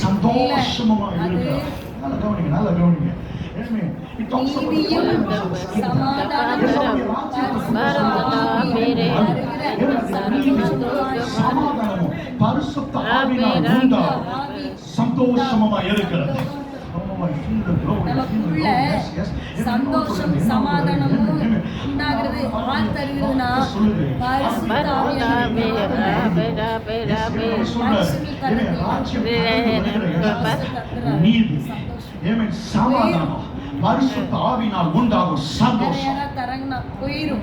சந்தோஷமா இருக்கிறார் நல்ல கவனிங்க நல்ல சந்தோஷமா. இருக்கிறது சந்தோஷம் சமாதானமும் தருகிறது ஆள் தருகிறதுனா சமாதானம். பரிசுத்த ஆவினால் உண்டாகும் சந்தோஷம். போயிரும்.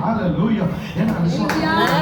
Hallelujah.